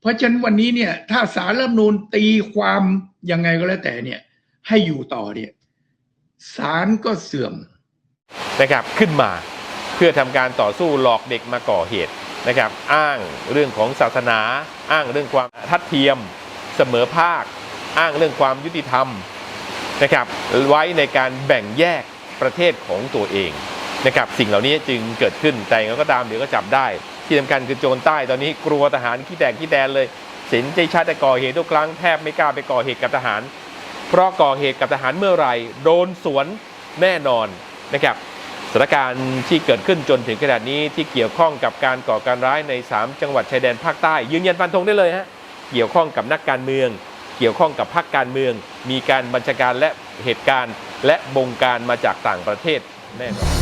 เพราะฉะนั้นวันนี้เนี่ยถ้าสารรัฐมนูญตีความยังไงก็แล้วแต่เนี่ยให้อยู่ต่อเนี่ยศาลก็เสื่อมนะครับขึ้นมาเพื่อทำการต่อสู้หลอกเด็กมาก่อเหตุนะครับ อ้างเรื่องของศาสนา อ้างเรื่องความทัดเทียม เสมอภาค อ้างเรื่องความยุติธรรมนะครับไว้ในการแบ่งแยกประเทศของตัวเองนะครับสิ่งเหล่านี้จึงเกิดขึ้นแต่อย่าก็ตามเดี๋ยวก็จับได้ ที่สำคัญคือโจรใต้ตอนนี้กลัวทหารขี้แตกขี้แดนเลยสินใจชาติก่อเหตุทุกครั้งแทบไม่กล้าไปก่อเหตุกับทหาร เพราะก่อเหตุกับทหารเมื่อไหร่โดนสวนแน่นอนนะครับสถานการณ์ที่เกิดขึ้นจนถึงขนาดนี้ที่เกี่ยวข้องกับการก่อการร้ายใน 3 จังหวัดชายแดนภาคใต้ ยืนยันฟันธงได้เลยฮะเกี่ยวข้องกับนักการเมือง เกี่ยวข้องกับพรรคการเมือง มีการบัญชาการและเหตุการณ์ และบงการมาจากต่างประเทศแน่นอน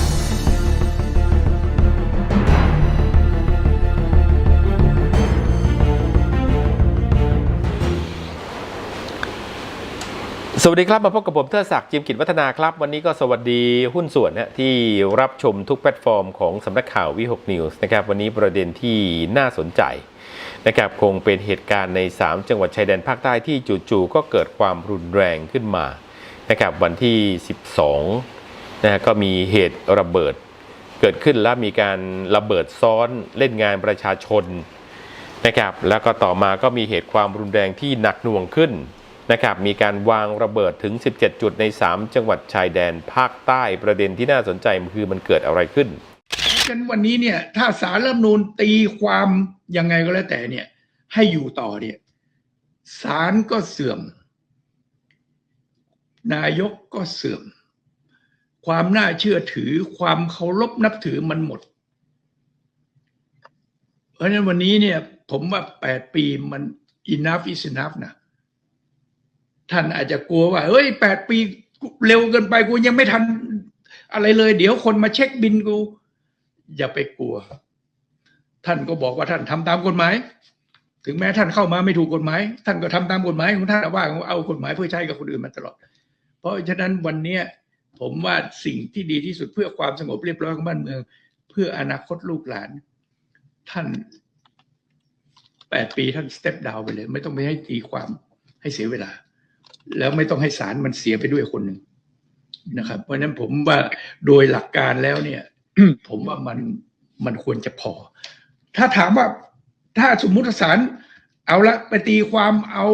วัสดีครับมาพบกับผมเทอศักดิ์จิมกิจวัฒนาครับ วันนี้ก็สวัสดีหุ้นส่วนนะที่รับชมทุกแพลตฟอร์มของสำนักข่าววิหกนิวส์นะครับวันนี้ประเด็นที่น่าสนใจนะครับคงเป็นเหตุการณ์ใน 3 จังหวัดชายแดนภาคใต้ที่จู่ๆก็เกิดความรุนแรงขึ้นมานะครับวันที่ 12นะฮะก็มีเหตุระเบิดเกิดขึ้นแล้วมีการระเบิดซ้อนเล่นงานประชาชนนะครับแล้วก็ต่อมาก็มีเหตุความรุนแรงที่หนักหน่วงขึ้น นะครับมีการวางระเบิดถึง 17 จุดใน 3 จังหวัดชายแดนภาคใต้ประเด็นที่น่าสนใจคือมันเกิดอะไรขึ้นเพราะฉะนั้นวันนี้เนี่ยถ้าสารรัฐมนูญตีความยังไงก็แล้วแต่เนี่ยให้อยู่ต่อเนี่ยศาลก็เสื่อม นายกก็เสื่อม ความน่าเชื่อถือความเคารพนับถือมันหมด เพราะฉะนั้นวันนี้เนี่ยผมว่าแปดปีมัน enough is enough นะ ท่านอาจจะกลัวว่า เฮ้ยแปดปีเร็วเกินไปกูยังไม่ทันอะไรเลย เดี๋ยวคนมาเช็คบินกู อย่าไปกลัว ท่านก็บอกว่าท่านทำตามกฎหมาย ถึงแม้ท่านเข้ามาไม่ถูกกฎหมาย ท่านก็ทำตามกฎหมายของท่านว่าเอากฎหมายเพื่อใช้กับคนอื่นมาตลอด เพราะฉะนั้นวันเนี้ยผมว่าสิ่งที่ดีที่สุดเพื่อความสงบเรียบร้อยของบ้านเมือง เพื่ออนาคตลูกหลาน ท่านแปดปีท่านสเต็ปดาวไปเลย ไม่ต้องไปให้ตีความให้เสียเวลา แล้วไม่ต้องให้ศาลมันเสียไปด้วยคนหนึ่งนะครับ เพราะฉะนั้นผมว่าโดยหลักการแล้วเนี่ย ผมว่ามันมันควรจะพอ ถ้าถามว่าถ้าสมมุติศาลเอาละไปตีความเอา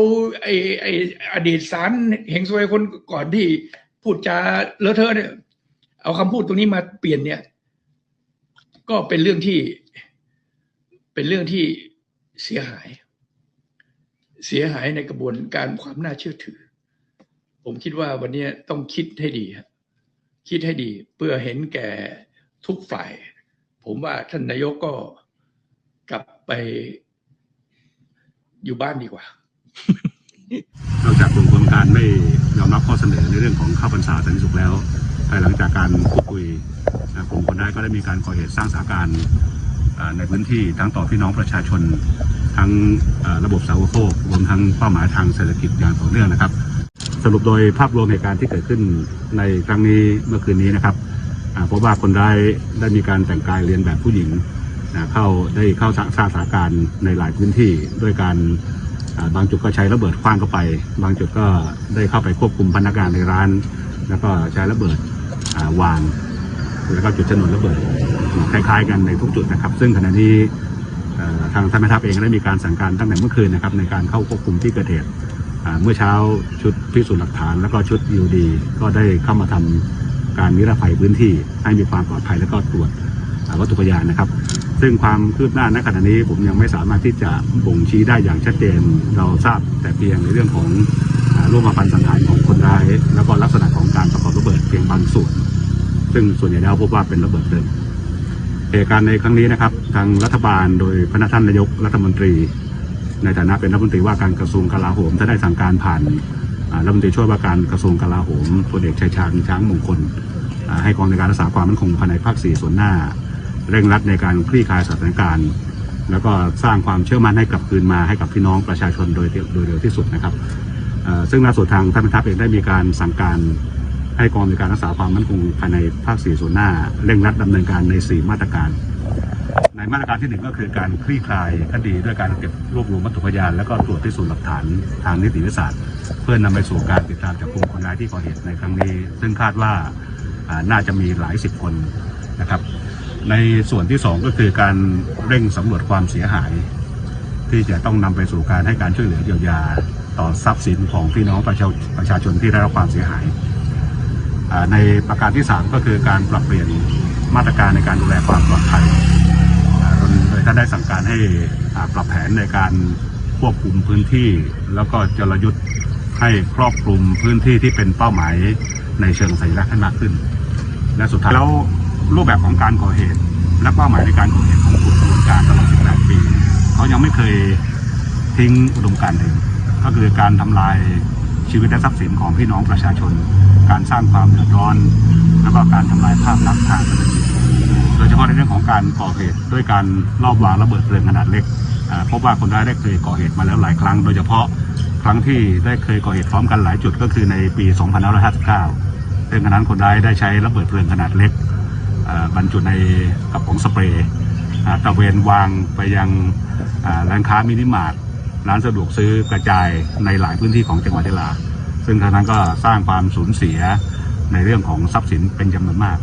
ไอ้ไอ้อดีตศาลเฮงซวยคนก่อนที่พูดจาเลอะเทอะเนี่ยเอาคำพูดตรงนี้มาเปลี่ยนเนี่ย ก็เป็นเรื่องที่เป็นเรื่องที่เสียหาย เสียหายในกระบวนการความน่าเชื่อถือ ผมคิดว่าวันนี้ต้องคิดให้ดีครับคิดให้ดีเพื่อเห็นแก่ทุกฝ่าย ผมว่าท่านนายกก็กลับไปอยู่บ้านดีกว่านอกจากกลุ่มกรมการไม่ยอมรับข้อเสนอในเรื่องของข้าวพรรษาสันติสุขแล้วภายหลังจากการพูดคุยกลุ่มคนได้ก็ได้มีการก่อเหตุสร้างสถานการณ์ในพื้นที่ทั้งต่อพี่น้องประชาชน ทั้งระบบสาธารณโภครวมทั้งเป้าหมายทางเศรษฐกิจอย่างต่อเนื่องนะครับ สรุปโดยภาพรวมเหตุการณ์ที่เกิดขึ้นในครั้งนี้เมื่อคืนนี้นะครับอ่าพบว่าคนร้ายได้มีการแต่งกายเรียนแบบผู้หญิงเข้าได้เข้าสร้างสถานการณ์ในหลายพื้นที่ด้วยการบางจุดก็ใช้ระเบิดคว้างเข้าไป บางจุดก็ได้เข้าไปควบคุมพนักงานในร้าน แล้วก็ใช้ระเบิดาวาง แล้วก็จุดชนวนระเบิดคล้ายๆ กันในทุกจุดนะครับ ซึ่งขณะนี้ทางท่านแม่ทัพเองได้มีการสั่งการตั้งแต่เมื่อคืนนะครับในการเข้าควบคุมที่เกิดเหตุ เมื่อเช้าชุดพิสูจน์หลักฐานแล้วก็ชุดยูดี ก็ได้เข้ามาทำการนิรภัยพื้นที่ให้มีความปลอดภัยแล้วก็ตรวจวัตถุพยานนะครับ ซึ่งความคืบหน้าณขณะนี้ผมยังไม่สามารถที่จะบ่งชี้ได้อย่างชัดเจนเราทราบแต่เพียงในเรื่องของอ่ารูปมาพันสังหารของคนร้าย แล้วก็ลักษณะของการประกอบระเบิดเพียงบางส่วน ซึ่งส่วนใหญ่แล้วพบว่าเป็นระเบิดเดิมเหตุการณ์ในครั้งนี้นะครับ ทางรัฐบาลโดยพระท่านนายกรัฐมนตรี ในฐานะเป็นรัฐมนตรีว่าการกระทรวงกลาโหมท่านได้สั่งการผ่านรัฐมนตรีช่วยว่าการกระทรวงกลาโหมพลเอกชัยชาญช้างมงคล ให้กองในการรักษาความมั่นคงภายในภาคสี่ส่วนหน้า เร่งรัดในการคลี่คลายสถานการณ์ แล้วก็สร้างความเชื่อมั่นให้กลับคืนมาให้กับพี่น้องประชาชนโดยโดยเร็วที่สุดนะครับซึ่งล่าสุดทางท่านทัพเองได้มีการสั่งการให้กองในการรักษาความมั่นคงภายในภาคสี่ส่วนหน้า เร่งรัดดำเนินการในสี่มาตรการ มาตรการที่หนึ่งก็คือการคลี่คลายคดีด้วยการเก็บรวบรวมวัตถุพยาน แล้วก็ตรวจพิสูจน์หลักฐานทางนิติวิทยาศาสตร์ เพื่อนำไปสู่การติดตามจับกลุ่มคนร้ายที่ก่อเหตุในครั้งนี้ ซึ่งคาดว่าน่าจะมีหลายสิบคนนะครับ ในส่วนที่สองก็คือการเร่งสำรวจความเสียหาย ที่จะต้องนำไปสู่การให้การช่วยเหลือเยียวยาต่อทรัพย์สินของพี่น้องประชาประชาชนที่ได้รับความเสียหาย ในประการที่ 3 ก็คือการปรับเปลี่ยนมาตรการในการดูแลความปลอดภัย โดยโดยท่านได้สั่งการให้ปรับแผนในการควบคุมพื้นที่ แล้วก็จรยุทธ์ให้ครอบคลุมพื้นที่ที่เป็นเป้าหมายในเชิงสัญลักษณ์ให้มากขึ้น และสุดท้ายแล้วรูปแบบของการก่อเหตุ และเป้าหมายในการก่อเหตุของกลุ่มขบวนการตลอด18 ปี เขายังไม่เคยทิ้งอุดมการณ์เดิมก็คือการทำลายชีวิตและทรัพย์สินของพี่น้องประชาชน การสร้างความเดือดร้อน แล้วก็การทำลายภาพลักษณ์ทางเศรษฐกิจ ฉพาะในเรื่องของการก่อเหตุด้วยการลอบวางระเบิดเพลิงขนาดเล็กพบว่าคนร้ายได้เคยก่อเหตุมาแล้วหลายครั้ง โดยเฉพาะครั้งที่ได้เคยก่อเหตุพร้อมกันหลายจุดก็คือในปี 2559ซึ่งขณะนั้นคนร้ายได้ใช้ระเบิดเพลิงขนาดเล็กบรรจุในกระป๋องสเปรย์ตะเวนวางไปยังร้านค้ามินิมาร์ทร้านสะดวกซื้อกระจายในหลายพื้นที่ของจังหวัดยะลา ซึ่งขณะนั้นก็สร้างความสูญเสียในเรื่องของทรัพย์สินเป็นจำนวนมาก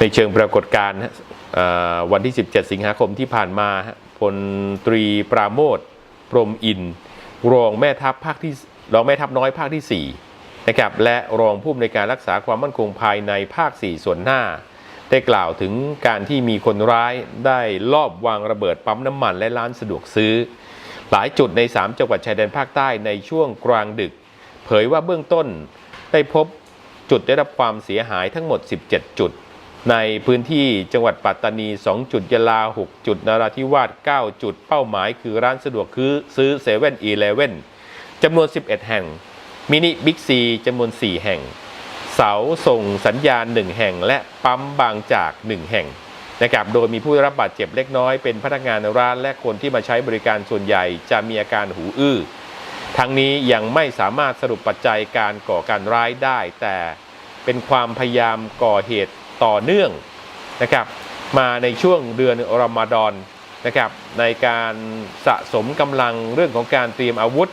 ในเชิงปรากฏการณ์วันที่ 17 สิงหาคมที่ผ่านมาพลตรีปราโมทพรหมอินทร์รองแม่ทัพภาคที่รองแม่ทัพน้อยภาคที่ 4 นะครับ และรองผู้อำนวยการรักษาความมั่นคงภายในภาค 4 ส่วนหน้า ได้กล่าวถึงการที่มีคนร้ายได้ลอบวางระเบิดปั๊มน้ำมันและร้านสะดวกซื้อ หลายจุดใน 3 จังหวัดชายแดนภาคใต้ในช่วงกลางดึก เผยว่าเบื้องต้นได้พบจุดได้รับความเสียหายทั้งหมด 17 จุด ในพื้นที่จังหวัดปัตตานี 2 จุดยะลา 6 จุดนราธิวาส 9 จุดเป้าหมายคือร้านสะดวกคือซื้อเซเว่นอีเลเว่นจำนวน 11 แห่ง มินิบิ๊กซีจำนวน 4 แห่ง เสาส่งสัญญาณ 1 แห่ง และปั๊มบางจาก 1 แห่งนะครับโดยมีผู้ได้รับบาดเจ็บเล็กน้อยเป็นพนักงานร้านและคนที่มาใช้บริการส่วนใหญ่จะมีอาการหูอื้อ ทั้งนี้ยังไม่สามารถสรุปปัจจัยการก่อการร้ายได้ แต่เป็นความพยายามก่อเหตุ ต่อเนื่องนะครับมาในช่วงเดือนรอมฎอนนะครับในการสะสมกำลังเรื่องของการเตรียมอาวุธ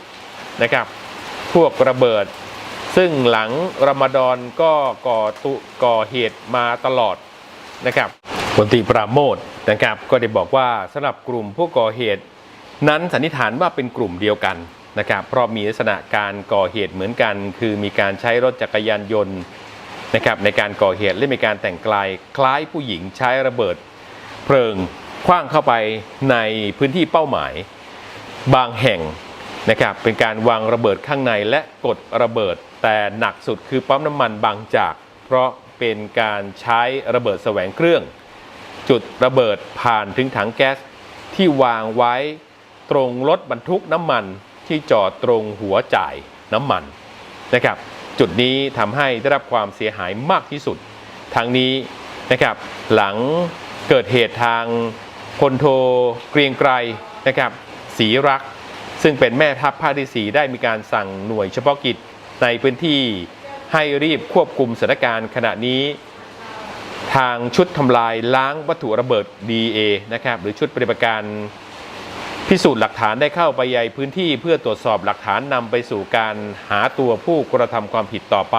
นะครับพวกระเบิด ซึ่งหลังรอมฎอนก็ก่อตุก่อเหตุมาตลอดนะครับพลตีปราโมทนะครับก็ได้บอกว่าสำหรับกลุ่มผู้ก่อเหตุ นั้นสันนิษฐานว่าเป็นกลุ่มเดียวกันนะครับเพราะมีลักษณะการก่อเหตุเหมือนกัน คือมีการใช้รถจักรยานยนต์ นะครับในการก่อเหตุและมีการแต่งกายคล้ายผู้หญิงใช้ระเบิด เพลิงคว้างเข้าไปในพื้นที่เป้าหมาย บางแห่งนะครับเป็นการวางระเบิดข้างในและกดระเบิด แต่หนักสุดคือปั๊มน้ำมันบางจาก เพราะเป็นการใช้ระเบิดแสวงเครื่อง จุดระเบิดผ่านถึงถังแก๊สที่วางไว้ตรงรถบรรทุกน้ำมันที่จอดตรงหัวจ่ายน้ำมันนะครับ จุดนี้ทำให้ได้รับความเสียหายมากที่สุด ทั้งนี้นะครับ หลังเกิดเหตุทางพลโทเกรียงไกรนะครับศรีรัก ซึ่งเป็นแม่ทัพภาคที่ 4 ได้มีการสั่งหน่วยเฉพาะกิจในพื้นที่ให้รีบควบคุมสถานการณ์ขณะนี้ ทางชุดทำลายล้างวัตถุระเบิด DA นะครับหรือชุดปฏิบัติการ พิสูจน์หลักฐานได้เข้าไปยังพื้นที่เพื่อตรวจสอบหลักฐานนำไปสู่การหาตัวผู้กระทำความผิดต่อไป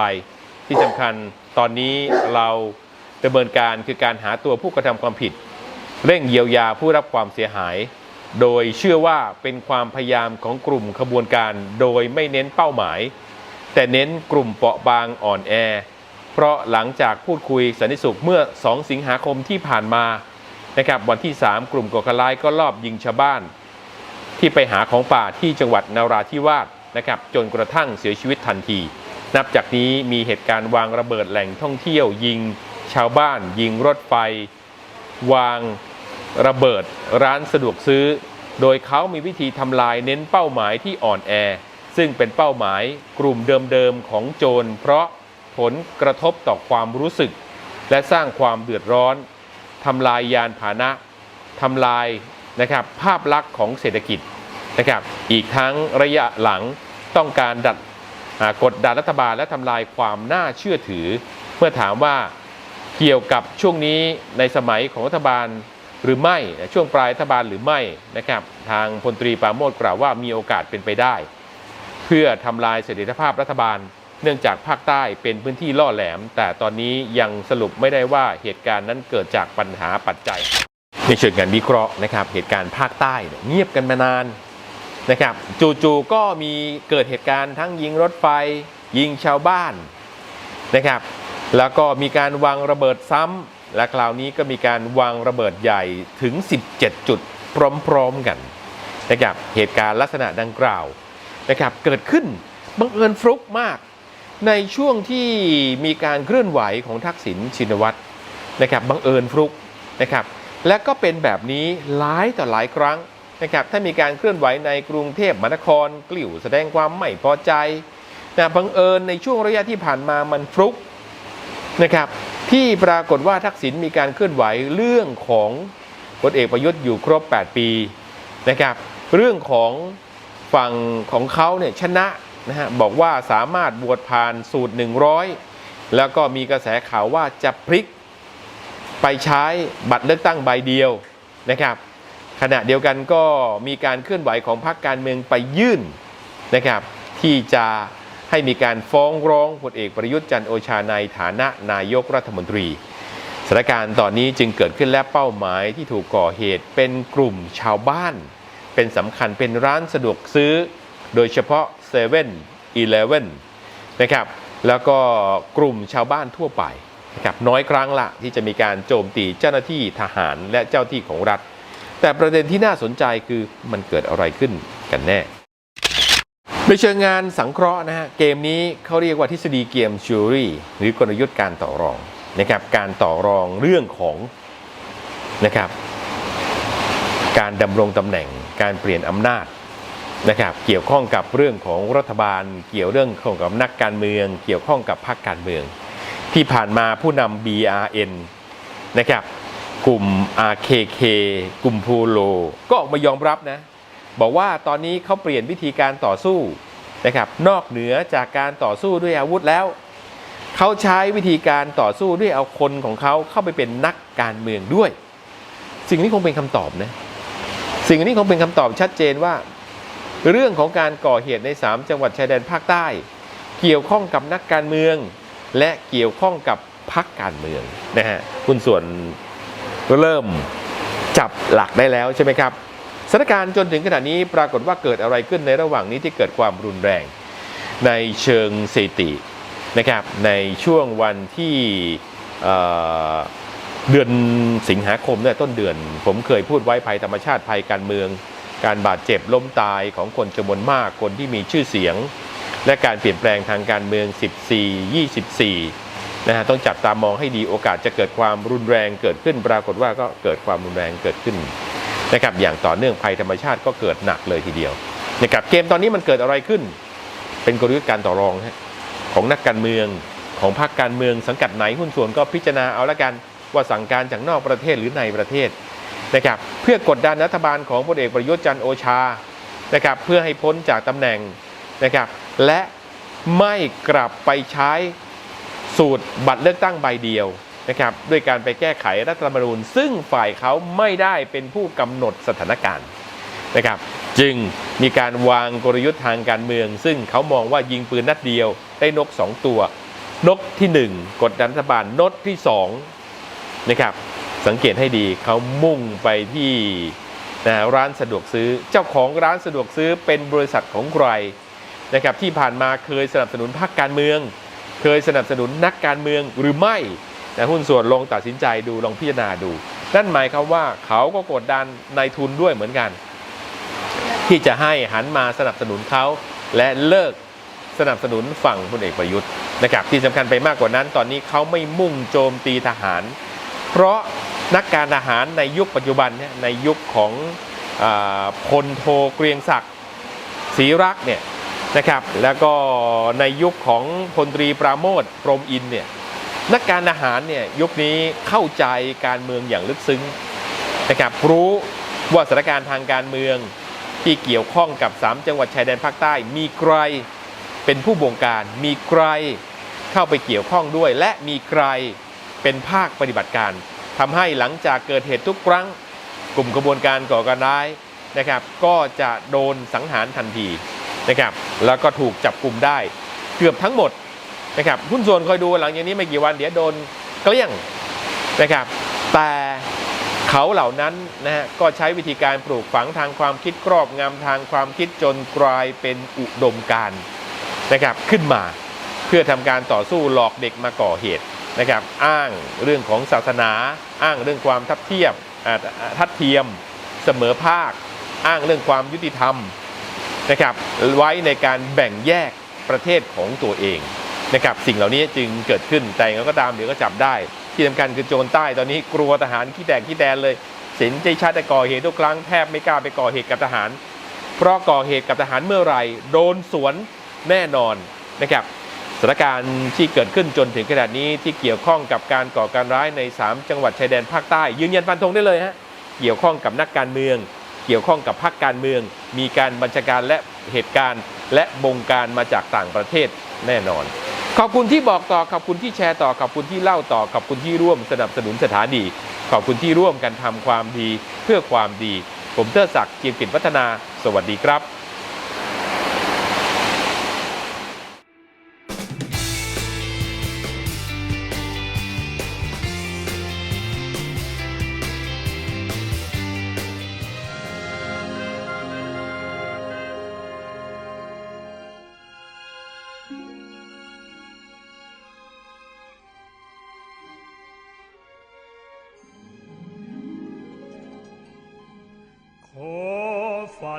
ที่สำคัญตอนนี้เราดำเนินการคือการหาตัวผู้กระทำความผิด เร่งเยียวยาผู้รับความเสียหาย โดยเชื่อว่าเป็นความพยายามของกลุ่มขบวนการโดยไม่เน้นเป้าหมาย แต่เน้นกลุ่มเปราะบางอ่อนแอ เพราะหลังจากพูดคุยสันติสุขเมื่อ 2 สิงหาคมที่ผ่านมานะครับวันที่ 3 กลุ่มก่อการร้ายก็ลอบยิงชาวบ้าน ที่ไปหาของป่าที่จังหวัดนาราธิวาสนะครับจนกระทั่งเสียชีวิตทันที นับจากนี้มีเหตุการณ์วางระเบิดแหล่งท่องเที่ยวยิง ชาวบ้าน ยิงรถไฟ วางระเบิดร้านสะดวกซื้อ โดยเขามีวิธีทำลายเน้นเป้าหมายที่อ่อนแอ ซึ่งเป็นเป้าหมายกลุ่มเดิมๆของโจร เพราะผลกระทบต่อความรู้สึก และสร้างความเดือดร้อนทำลายยานพาหนะทำลาย นะครับภาพลักษณ์ของเศรษฐกิจนะครับอีกทั้งระยะหลังต้องการดัดกดดันรัฐบาลและทำลายความน่าเชื่อถือ เมื่อถามว่าเกี่ยวกับช่วงนี้ในสมัยของรัฐบาลหรือไม่ช่วงปลายรัฐบาลหรือไม่นะครับทางพลตรีปราโมทกล่าวว่ามีโอกาสเป็นไปได้ เพื่อทำลายเสถียรภาพรัฐบาล เนื่องจากภาคใต้เป็นพื้นที่ล่อแหลม แต่ตอนนี้ยังสรุปไม่ได้ว่าเหตุการณ์นั้นเกิดจากปัญหาปัจจัย ในเชิงการวิเคราะห์นะครับ เหตุการณ์ภาคใต้เนี่ยเงียบกันมานานนะครับ จู่ๆก็มีเกิดเหตุการณ์ทั้งยิงรถไฟ ยิงชาวบ้านนะครับ แล้วก็มีการวางระเบิดซ้ำและคราวนี้ก็มีการวางระเบิดใหญ่ถึง 17 จุดพร้อมๆกันนะครับเหตุการณ์ลักษณะดังกล่าวนะครับเกิดขึ้นบังเอิญฟลุกมาก ในช่วงที่มีการเคลื่อนไหวของทักษิณชินวัตรนะครับบังเอิญฟลุกนะครับ และก็เป็นแบบนี้หลายต่อหลายครั้งนะครับถ้ามีการเคลื่อนไหวในกรุงเทพมหานคร กลิ่วแสดงความไม่พอใจนะบังเอิญในช่วงระยะที่ผ่านมามันฟลุกนะครับที่ปรากฏว่าทักษิณมีการเคลื่อนไหวเรื่องของพลเอกประยุทธ์อยู่ครบ 8 ปีนะครับเรื่องของฝั่งของเขาเนี่ยชนะนะฮะบอกว่าสามารถบวชผ่านสูตร 100 แล้วก็มีกระแสข่าวว่าจะพลิก ไปใช้บัตรเลือกตั้งใบเดียวนะครับ ขณะเดียวกันก็มีการเคลื่อนไหวของพรรคการเมืองไปยื่นนะครับ ที่จะให้มีการฟ้องร้องพลเอกประยุทธ์จันโอชาในฐานะนายกรัฐมนตรีสถานการณ์ตอนนี้จึงเกิดขึ้นและเป้าหมายที่ถูกก่อเหตุเป็นกลุ่มชาวบ้าน เป็นสำคัญเป็นร้านสะดวกซื้อ โดยเฉพาะ7 e เ e ่ e อนะครับแล้วก็กลุ่มชาวบ้านทั่วไป นะครับน้อยครั้งละที่จะมีการโจมตีเจ้าหน้าที่ทหารและเจ้าที่ของรัฐ แต่ประเด็นที่น่าสนใจคือมันเกิดอะไรขึ้นกันแน่ในเชิงงานสังเคราะห์นะฮะเกมนี้เขาเรียกว่าทฤษฎีเกมชูรี่หรือกลยุทธ์การต่อรองนะครับการต่อรองเรื่องของนะครับการดำรงตำแหน่งการเปลี่ยนอำนาจนะครับเกี่ยวข้องกับเรื่องของรัฐบาล เกี่ยวเรื่องของกับนักการเมือง เกี่ยวข้องกับพรรคการเมือง ที่ผ่านมาผู้นำ BRN นะครับกลุ่ม RKK กลุ่มพูโล ก็ออกมายอมรับนะ บอกว่าตอนนี้เขาเปลี่ยนวิธีการต่อสู้นะครับนอกเหนือจากการต่อสู้ด้วยอาวุธแล้ว เขาใช้วิธีการต่อสู้ด้วยเอาคนของเขาเข้าไปเป็นนักการเมืองด้วย สิ่งนี้คงเป็นคำตอบนะสิ่งนี้คงเป็นคำตอบชัดเจนว่า เรื่องของการก่อเหตุใน 3 จังหวัดชายแดนภาคใต้ เกี่ยวข้องกับนักการเมือง และเกี่ยวข้องกับพรรคการเมืองนะฮะคุณส่วนเริ่มจับหลักได้แล้วใช่ไหมครับสถานการณ์จนถึงขณะนี้ปรากฏว่าเกิดอะไรขึ้นในระหว่างนี้ที่เกิดความรุนแรง ในเชิงสถิตินะครับในช่วงวันที่เเดือนสิงหาคมเนี่ยต้นเดือน ผมเคยพูดไว้ภัยธรรมชาติภัยการเมือง การบาดเจ็บล้มตายของคนจำนวนมากคนที่มีชื่อเสียง และการเปลี่ยนแปลงทางการเมือง 14 24 นะฮะต้องจับตามองให้ดีโอกาสจะเกิดความรุนแรงเกิดขึ้น ปรากฏว่าก็เกิดความรุนแรงเกิดขึ้นนะครับอย่างต่อเนื่องภัยธรรมชาติก็เกิดหนักเลยทีเดียวนะครับเกมตอนนี้มันเกิดอะไรขึ้น เป็นกลยุทธ์การต่อรองของนักการเมืองของพรรคการเมืองสังกัดไหนหุ้นส่วนก็พิจารณาเอาละกันว่าสั่งการจากนอกประเทศหรือในประเทศนะครับเพื่อกดดันรัฐบาลของพลเอกประยุทธ์จันโอชานะครับเพื่อให้พ้นจากตำแหน่งนะครับ และไม่กลับไปใช้สูตรบัตรเลือกตั้งใบเดียวนะครับด้วยการไปแก้ไขรัฐธรรมนูญ ซึ่งฝ่ายเขาไม่ได้เป็นผู้กำหนดสถานการณ์นะครับจึงมีการวางกลยุทธ์ทางการเมือง ซึ่งเขามองว่ายิงปืนนัดเดียวได้นก 2 ตัว นกทีหนึ่1 กดดันรัฐบาลนกที่2นะครับสังเกตให้ดีเขามุ่งไปที่นะร้านสะดวกซื้อ เจ้าของร้านสะดวกซื้อเป็นบริษัทของใคร นะครับที่ผ่านมาเคยสนับสนุนพรรคการเมือง เคยสนับสนุนนักการเมืองหรือไม่แต่หุ้นส่วนลงตัดสินใจดูลองพิจารณาดู นั่นหมายความว่าเขาก็กดดันนายทุนด้วยเหมือนกัน ที่จะให้หันมาสนับสนุนเขาและเลิกสนับสนุนฝั่งพลเอกประยุทธ์นะครับที่สำคัญไปมากกว่านั้น ตอนนี้เขาไม่มุ่งโจมตีทหาร เพราะนักการทหารในยุคปัจจุบันเนี่ยในยุคของอพลโทเกรียงศักดิ์ศรีรักเนี่ย นะครับ แล้วก็ในยุคของพลตรีปราโมทพรมอินเนี่ยนักการทหารเนี่ยยุคนี้เข้าใจการเมืองอย่างลึกซึ้งนะครับรู้ว่าสถานการณ์ทางการเมืองที่เกี่ยวข้องกับ 3 จังหวัดชายแดนภาคใต้ มีใครเป็นผู้บงการ มีใครเข้าไปเกี่ยวข้องด้วย และมีใครเป็นภาคปฏิบัติการทำให้หลังจากเกิดเหตุทุกครั้ง กลุ่มกระบวนการก่อการร้ายนะครับ ก็จะโดนสังหารทันที นะครับแล้วก็ถูกจับกลุ่มได้เกือบทั้งหมดนะครับหุ้นส่วนคอยดูหลังจากนี้ไม่กี่วันเดี๋ยวโดนเกลี้ยงนะครับแต่เขาเหล่านั้นนะฮะก็ใช้วิธีการปลูกฝังทางความคิดครอบงำทางความคิดจนกลายเป็นอุดมการนะครับขึ้นมาเพื่อทำการต่อสู้หลอกเด็กมาก่อเหตุนะครับอ้างเรื่องของศาสนา อ้างเรื่องความทัดเทียมทัดเทียมเสมอภาค อ้างเรื่องความยุติธรรม นะครับไว้ในการแบ่งแยกประเทศของตัวเองนะครับสิ่งเหล่านี้จึงเกิดขึ้นแต่อย่างก็ตามเดี๋ยวก็จับได้ ที่สำคัญคือโจรใต้ตอนนี้กลัวทหารขี้แตกขี้แดนเลยเสินใจชาติก่อเหตุทุกครั้งแทบไม่กล้าไปก่อเหตุกับทหาร เพราะก่อเหตุกับทหารเมื่อไหร่โดนสวนแน่นอนนะครับสถานการณ์ที่เกิดขึ้นจนถึงขนาดนี้ที่เกี่ยวข้องกับการก่อการร้ายใน 3 จังหวัดชายแดนภาคใต้ ยืนยันฟันธงได้เลยฮะเกี่ยวข้องกับนักการเมือง เกี่ยวข้องกับพรรคการเมือง มีการบัญชาการและเหตุการณ์ และบงการมาจากต่างประเทศแน่นอน ขอบคุณที่บอกต่อขอบคุณที่แชร์ต่อขอบคุณที่เล่าต่อขอบคุณที่ร่วมสนับสนุนสถานีขอบคุณที่ร่วมกันทำความดีเพื่อความดี ผมเทอศักดิ์เกียรติกิจวัฒนา สวัสดีครับ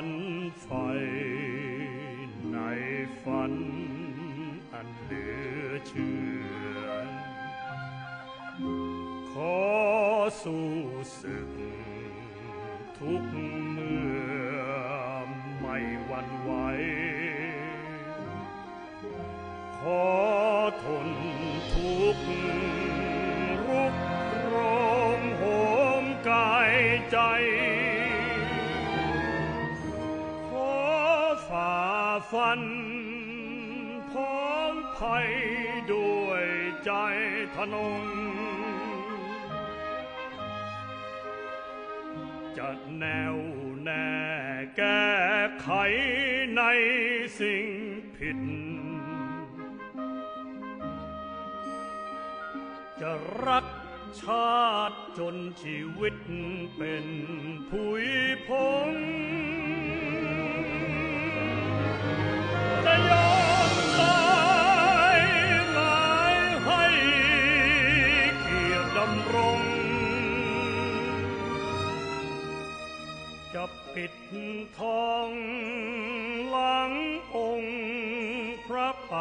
ฝันไฟในฝันอันเหลือเชื่อ ขอสู้ศึกทุกเมื่อไม่หวันไหว ขอทนทุกข์ ฟันพ้องภัยด้วยใจทนง จะแนวแน่แก้ไขในสิ่งผิด จะรักชาติจนชีวิตเป็นผุยพง จะยอมตายหมายให้เกียรติดำรงจะปิดทองหลังองค์พระป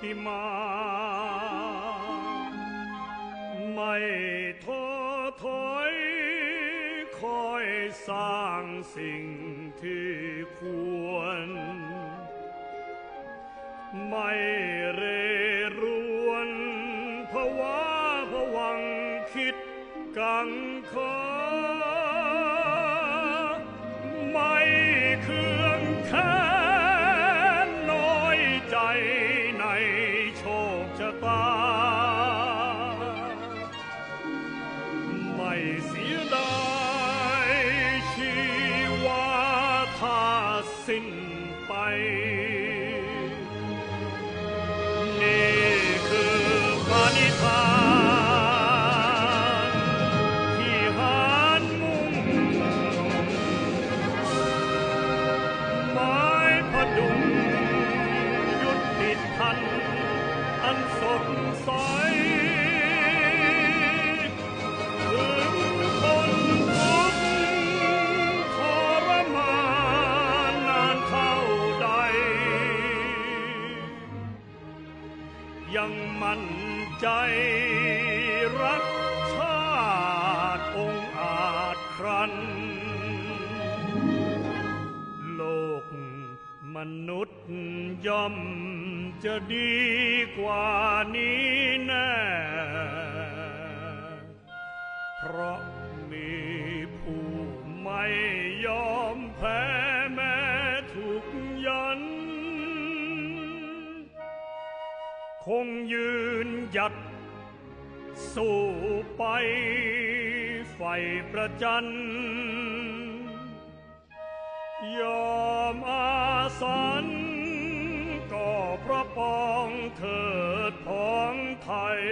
ฏิมา ไม่ท้อถอยคอยสร้างสิ่งที่ควร ไย่อมจะดีกว่านี้แน่ เพราะมีผู้ไม่ยอมแพ้แม้ถูกยัน คงยืนหยัดสู้ไปไฟประจัน ยอมอาสัน พระปองเถิดพ้องไทย